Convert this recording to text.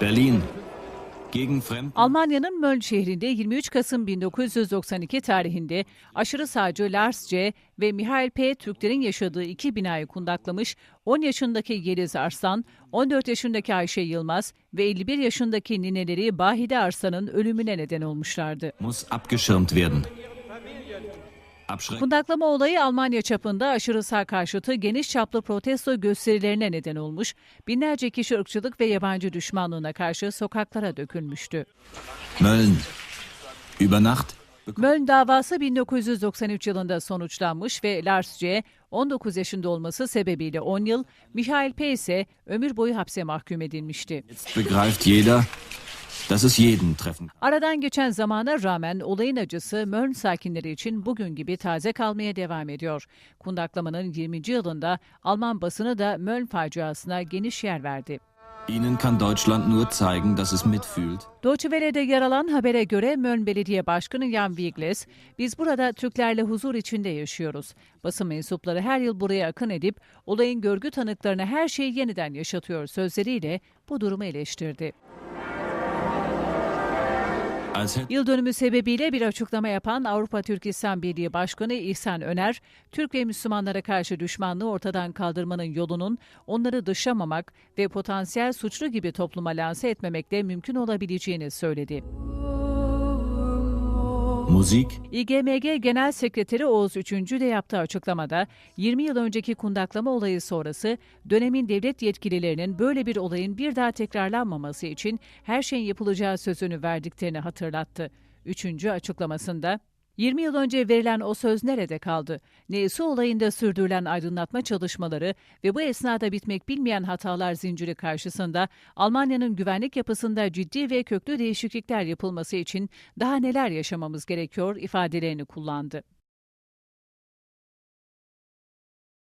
Berlin. Almanya'nın Mölln şehrinde 23 Kasım 1992 tarihinde aşırı sağcı Lars C. ve Mihail P. Türklerin yaşadığı iki binayı kundaklamış 10 yaşındaki Yeliz Arslan, 14 yaşındaki Ayşe Yılmaz ve 51 yaşındaki nineleri Bahide Arslan'ın ölümüne neden olmuşlardı. muss abgeschirmt werden. Kundaklama olayı Almanya çapında aşırı sağ karşıtı geniş çaplı protesto gösterilerine neden olmuş, binlerce kişi ırkçılık ve yabancı düşmanlığına karşı sokaklara dökülmüştü. Mölln. Über Nacht. Mölln davası 1993 yılında sonuçlanmış ve Lars C. 19 yaşında olması sebebiyle 10 yıl, Michael P. ise ömür boyu hapse mahkum edilmişti. Dass es jeden treffen. Aradan geçen zamana rağmen olayın acısı Mölln sakinleri için bugün gibi taze kalmaya devam ediyor. Kundaklamanın 20. yılında Alman basını da Mölln faciasına geniş yer verdi. Ihnen kann Deutschland nur zeigen, dass es mitfühlt. Deutsche Welle'de yer alan habere göre Mölln Belediye Başkanı Jan Wigles, biz burada Türklerle huzur içinde yaşıyoruz. Basın mensupları her yıl buraya akın edip olayın görgü tanıklarına her şeyi yeniden yaşatıyor sözleriyle bu durumu eleştirdi. Yıl dönümü sebebiyle bir açıklama yapan Avrupa Türkistan Birliği Başkanı İhsan Öner, Türk ve Müslümanlara karşı düşmanlığı ortadan kaldırmanın yolunun onları dışlamamak ve potansiyel suçlu gibi topluma lanse etmemekle mümkün olabileceğini söyledi. Musik, İGMG Genel Sekreteri Oğuz Üçüncü de yaptığı açıklamada 20 yıl önceki kundaklama olayı sonrası dönemin devlet yetkililerinin böyle bir olayın bir daha tekrarlanmaması için her şeyin yapılacağı sözünü verdiklerini hatırlattı. Üçüncü açıklamasında 20 yıl önce verilen o söz nerede kaldı? Neyse olayında sürdürülen aydınlatma çalışmaları ve bu esnada bitmek bilmeyen hatalar zinciri karşısında Almanya'nın güvenlik yapısında ciddi ve köklü değişiklikler yapılması için daha neler yaşamamız gerekiyor ifadelerini kullandı.